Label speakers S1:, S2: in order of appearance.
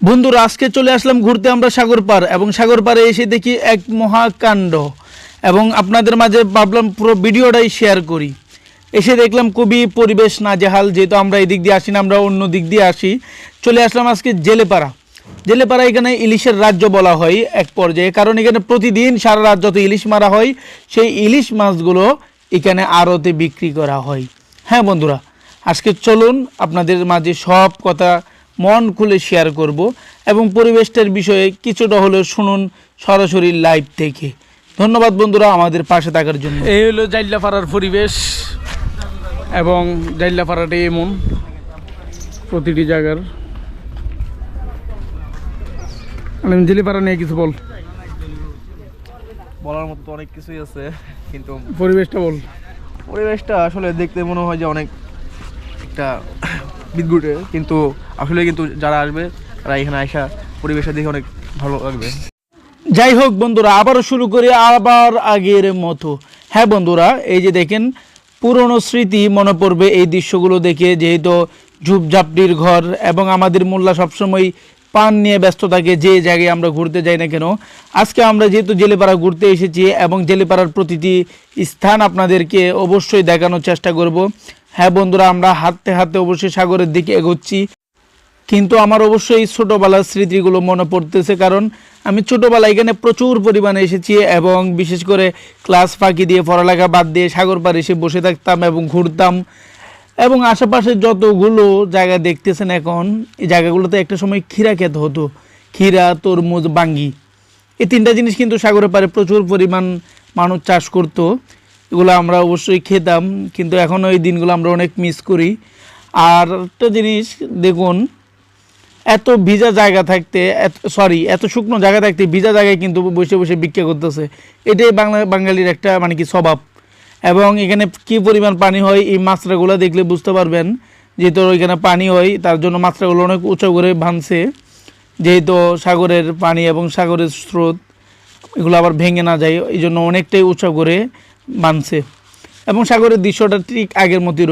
S1: বন্ধুরা, আজকে চলে আসলাম ঘুরতে আমরা সাগর পার এবং সাগর পারে এসে দেখি এক মহাকাণ্ড। এবং আপনাদের মাঝে ভাবলাম পুরো ভিডিওটাই শেয়ার করি। এসে দেখলাম খুবই পরিবেশ না নাজেহাল, যেহেতু আমরা এই দিক দিয়ে আসি না, আমরা অন্য দিক দিয়ে আসি। চলে আসলাম আজকে জেলেপাড়া। জেলেপাড়া এখানে ইলিশের রাজ্য বলা হয় এক পর্যায়ে, কারণ এখানে প্রতিদিন সারা রাত যত ইলিশ মারা হয়, সেই ইলিশ মাছগুলো এখানে আড়তে বিক্রি করা হয়। হ্যাঁ বন্ধুরা, আজকে চলুন আপনাদের মাঝে সব কথা মন খুলে শেয়ার করব এবং পরিবেশটার বিষয়ে কিছুটা হলেও শুনুন সরাসরি লাইভ থেকে ধন্যবাদ বন্ধুরা আমাদের পাশে থাকার জন্য। এই হলো জাইল্লাপাড়ার পরিবেশ এবং জাইল্লাপাড়াটা এমন প্রতিটি জায়গার। আলিম জেলিপাড়া নিয়ে কিছু বল।
S2: বলার মতো অনেক কিছুই আছে কিন্তু
S1: পরিবেশটা বল।
S2: পরিবেশটা আসলে দেখতে মনে হয় যে অনেক একটা বিদ্যুটে কিন্তু আসলে কিন্তু যারা আসবে, তারা এখানে আসা পরিবেশটা দেখে অনেক ভালো লাগবে।
S1: যাই হোক বন্ধুরা, আবারও শুরু করি আবার আগের মতো। হ্যাঁ বন্ধুরা, এই যে দেখেন, পুরনো স্মৃতি মনে পড়বে এই দৃশ্যগুলো দেখে, যেহেতু ঝুপঝাপটির ঘর এবং আমাদের মোল্লা সবসময় পান নিয়ে ব্যস্ত থাকে, যে জায়গায় আমরা ঘুরতে যাই না কেন। আজকে আমরা যেহেতু জেলেপাড়া ঘুরতে এসেছি এবং জেলেপাড়ার প্রতিটি স্থান আপনাদেরকে অবশ্যই দেখানোর চেষ্টা করব। হ্যাঁ বন্ধুরা, আমরা হাঁটতে হাঁটতে অবশ্যই সাগরের দিকে এগোচ্ছি। কিন্তু আমার অবশ্যই ছোটোবেলার স্মৃতিগুলো মনে পড়তেছে, কারণ আমি ছোটোবেলায় এখানে প্রচুর পরিমাণে এসেছি এবং বিশেষ করে ক্লাস ফাঁকি দিয়ে, পড়ালেখা বাদ দিয়ে সাগর পাড়ে এসে বসে থাকতাম এবং ঘুরতাম। এবং আশেপাশে যতগুলো জায়গা দেখতেছেন এখন, এই জায়গাগুলোতে একটা সময় ক্ষীরা খেতে হতো। ক্ষীরা, তরমুজ, বাঙ্গি। এই তিনটা জিনিস কিন্তু সাগরের পাড়ে প্রচুর পরিমাণ মানুষ চাষ করতো। এগুলো আমরা অবশ্যই খেতাম, কিন্তু এখন ওই দিনগুলো আমরা অনেক মিস করি। আর একটা জিনিস, দেখুন এত ভিজা জায়গা থাকতে সরি এত শুকনো জায়গা থাকতে ভিজা জায়গায় কিন্তু বসে বসে ভিক্ষা করতেছে। এটাই বাংলা, বাঙালির একটা মানে কি, স্বভাব। এবং এখানে কি পরিমাণ পানি হয়, এই মাছরাগুলো দেখলে বুঝতে পারবেন যেহেতু ওইখানে পানি হয়, তার জন্য মাছরাগুলো অনেক উঁচু করে ভাঙছে। যেহেতু সাগরের পানি এবং সাগরের স্রোত, এগুলো আবার ভেঙে না যায় এই জন্য অনেকটাই উঁচু করে বানছে এবং সাগরের দৃশ্যটা ঠিক আগের মতোই